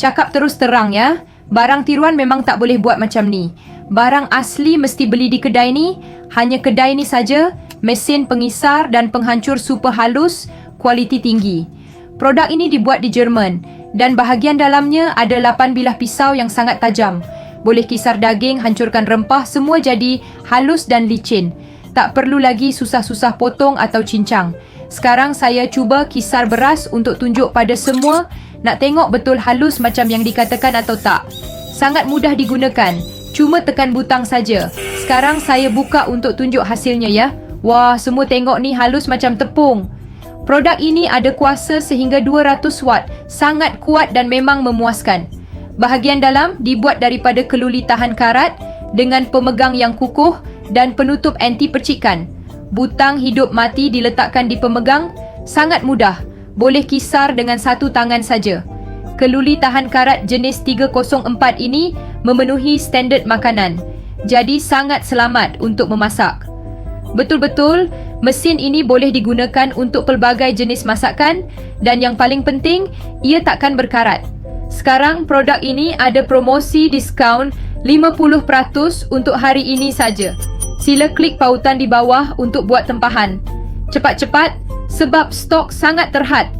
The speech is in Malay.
Cakap terus terang ya. Barang tiruan memang tak boleh buat macam ni. Barang asli mesti beli di kedai ni. Hanya kedai ni saja. Mesin pengisar dan penghancur super halus. Kualiti tinggi. Produk ini dibuat di Jerman. Dan bahagian dalamnya ada 8 bilah pisau yang sangat tajam. Boleh kisar daging, hancurkan rempah, semua jadi halus dan licin. Tak perlu lagi susah-susah potong atau cincang. Sekarang saya cuba kisar beras untuk tunjuk pada semua nak tengok betul halus macam yang dikatakan atau tak. Sangat mudah digunakan. Cuma tekan butang saja. Sekarang saya buka untuk tunjuk hasilnya ya. Wah, semua tengok ni halus macam tepung. Produk ini ada kuasa sehingga 200 watt. Sangat kuat dan memang memuaskan. Bahagian dalam dibuat daripada keluli tahan karat dengan pemegang yang kukuh dan penutup anti percikan. Butang hidup mati diletakkan di pemegang sangat mudah. Boleh kisar dengan satu tangan saja. Keluli tahan karat jenis 304 ini memenuhi standard makanan. Jadi sangat selamat untuk memasak. Betul-betul, mesin ini boleh digunakan untuk pelbagai jenis masakan dan yang paling penting, ia takkan berkarat. Sekarang produk ini ada promosi diskaun 50% untuk hari ini saja. Sila klik pautan di bawah untuk buat tempahan. Cepat-cepat sebab stok sangat terhad